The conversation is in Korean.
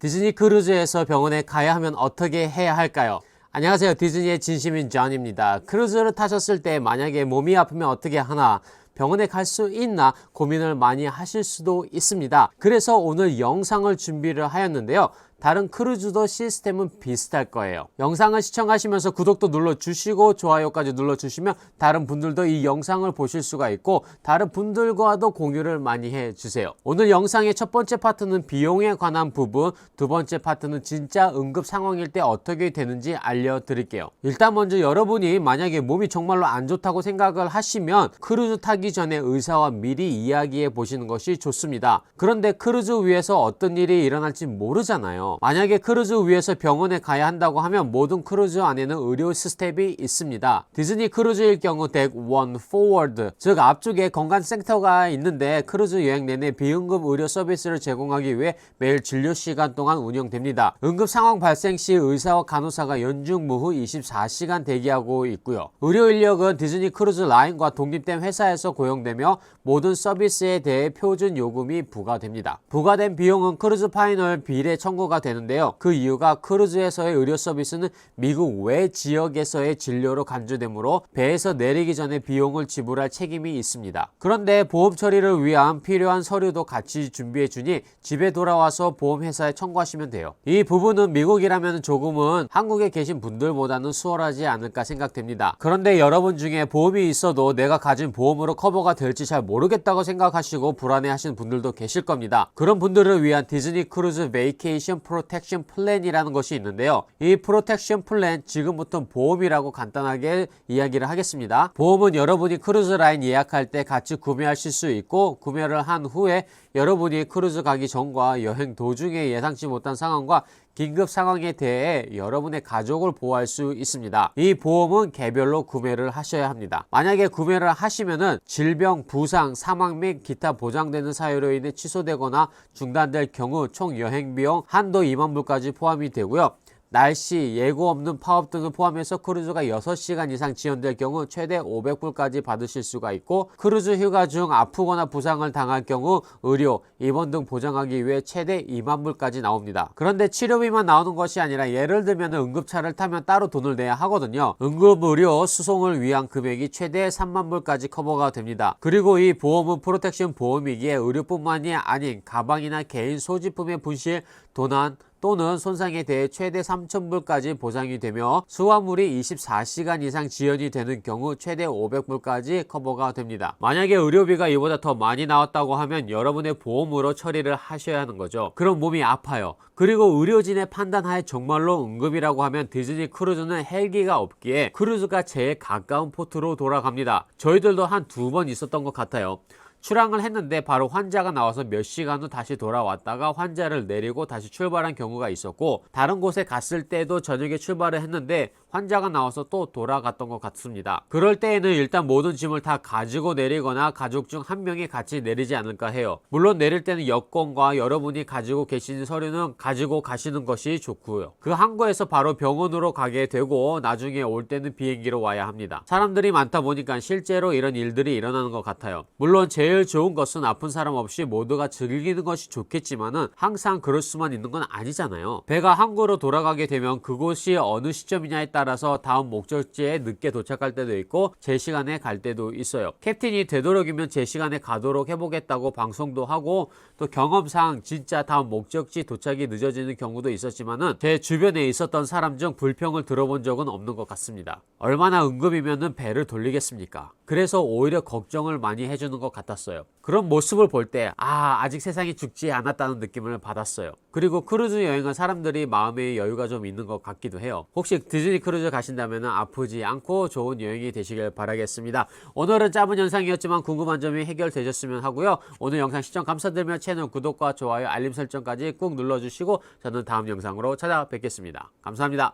디즈니 크루즈에서 병원에 가야 하면 어떻게 해야 할까요? 안녕하세요. 디즈니의 진심인 존입니다. 크루즈를 타셨을 때 만약에 몸이 아프면 어떻게 하나 병원에 갈 수 있나 고민을 많이 하실 수도 있습니다. 그래서 오늘 영상을 준비를 하였는데요. 다른 크루즈도 시스템은 비슷할 거예요. 영상을 시청하시면서 구독도 눌러주시고 좋아요까지 눌러주시면 다른 분들도 이 영상을 보실 수가 있고 다른 분들과도 공유를 많이 해주세요. 오늘 영상의 첫 번째 파트는 비용에 관한 부분, 두 번째 파트는 진짜 응급 상황일 때 어떻게 되는지 알려드릴게요. 일단 먼저 여러분이 만약에 몸이 정말로 안 좋다고 생각을 하시면 크루즈 타기 전에 의사와 미리 이야기해 보시는 것이 좋습니다. 그런데 크루즈 위에서 어떤 일이 일어날지 모르잖아요. 만약에 크루즈 위에서 병원에 가야 한다고 하면 모든 크루즈 안에는 의료 시스템이 있습니다. 디즈니 크루즈일 경우 덱 1 forward 즉 앞쪽에 건강센터가 있는데 크루즈 여행 내내 비응급 의료 서비스를 제공하기 위해 매일 진료 시간 동안 운영됩니다. 응급 상황 발생 시 의사와 간호사가 연중 무후 24시간 대기하고 있고요. 의료 인력은 디즈니 크루즈 라인과 독립된 회사에서 고용되며 모든 서비스에 대해 표준 요금이 부과됩니다. 부과된 비용은 크루즈 파이널 비례 청구가 되는데요. 그 이유가 크루즈에서의 의료 서비스는 미국 외 지역에서의 진료로 간주되므로 배에서 내리기 전에 비용을 지불할 책임이 있습니다. 그런데 보험 처리를 위한 필요한 서류도 같이 준비해 주니 집에 돌아와서 보험회사에 청구하시면 돼요. 이 부분은 미국이라면 조금은 한국에 계신 분들보다는 수월하지 않을까 생각됩니다. 그런데 여러분 중에 보험이 있어도 내가 가진 보험으로 커버가 될지 잘 모르겠다고 생각하시고 불안해 하시는 분들도 계실 겁니다. 그런 분들을 위한 디즈니 크루즈 베이케이션 프로텍션 플랜이라는 것이 있는데요. 이 프로텍션 플랜 지금부터 보험이라고 간단하게 이야기를 하겠습니다. 보험은 여러분이 크루즈 라인 예약할 때 같이 구매하실 수 있고 구매를 한 후에 여러분이 크루즈 가기 전과 여행 도중에 예상치 못한 상황과 긴급 상황에 대해 여러분의 가족을 보호할 수 있습니다. 이 보험은 개별로 구매를 하셔야 합니다. 만약에 구매를 하시면은 질병, 부상, 사망 및 기타 보장되는 사유로 인해 취소되거나 중단될 경우 총 여행 비용 한도 2만 불까지 포함이 되고요. 날씨, 예고 없는 파업 등을 포함해서 크루즈가 6시간 이상 지연될 경우 최대 500불까지 받으실 수가 있고 크루즈 휴가 중 아프거나 부상을 당할 경우 의료, 입원 등 보장하기 위해 최대 2만 불까지 나옵니다. 그런데 치료비만 나오는 것이 아니라 예를 들면 응급차를 타면 따로 돈을 내야 하거든요. 응급의료 수송을 위한 금액이 최대 3만 불까지 커버가 됩니다. 그리고 이 보험은 프로텍션 보험이기에 의료뿐만이 아닌 가방이나 개인 소지품의 분실, 도난, 또는 손상에 대해 최대 3,000불까지 보상이 되며 수화물이 24시간 이상 지연이 되는 경우 최대 500불까지 커버가 됩니다. 만약에 의료비가 이보다 더 많이 나왔다고 하면 여러분의 보험으로 처리를 하셔야 하는 거죠. 그럼 몸이 아파요. 그리고 의료진의 판단하에 정말로 응급이라고 하면 디즈니 크루즈는 헬기가 없기에 크루즈가 제일 가까운 포트로 돌아갑니다. 저희들도 한 두 번 있었던 것 같아요. 출항을 했는데 바로 환자가 나와서 몇 시간 후 다시 돌아왔다가 환자를 내리고 다시 출발한 경우가 있었고 다른 곳에 갔을 때도 저녁에 출발을 했는데 환자가 나와서 또 돌아갔던 것 같습니다. 그럴 때에는 일단 모든 짐을 다 가지고 내리거나 가족 중 한 명이 같이 내리지 않을까 해요. 물론 내릴 때는 여권과 여러분이 가지고 계시는 서류는 가지고 가시는 것이 좋고요. 그 항구에서 바로 병원으로 가게 되고 나중에 올 때는 비행기로 와야 합니다. 사람들이 많다 보니까 실제로 이런 일들이 일어나는 것 같아요. 물론 제일 좋은 것은 아픈 사람 없이 모두가 즐기는 것이 좋겠지만은 항상 그럴 수만 있는 건 아니잖아요. 배가 항구로 돌아가게 되면 그곳이 어느 시점이냐에 따라 서 다음 목적지에 늦게 도착할 때도 있고 제 시간에 갈 때도 있어요. 캡틴이 되도록이면 제 시간에 가도록 해보겠다고 방송도 하고 또 경험상 진짜 다음 목적지 도착이 늦어지는 경우도 있었지만은 제 주변에 있었던 사람 중 불평을 들어본 적은 없는 것 같습니다. 얼마나 응급이면은 배를 돌리겠습니까? 그래서 오히려 걱정을 많이 해주는 것 같았어요. 그런 모습을 볼 때, 아, 아직 세상이 죽지 않았다는 느낌을 받았어요. 그리고 크루즈 여행은 사람들이 마음의 여유가 좀 있는 것 같기도 해요. 혹시 디즈니 크루즈 가신다면 아프지 않고 좋은 여행이 되시길 바라겠습니다. 오늘은 짧은 영상이었지만 궁금한 점이 해결되셨으면 하고요. 오늘 영상 시청 감사드리며 채널 구독과 좋아요, 알림 설정까지 꾹 눌러주시고 저는 다음 영상으로 찾아뵙겠습니다. 감사합니다.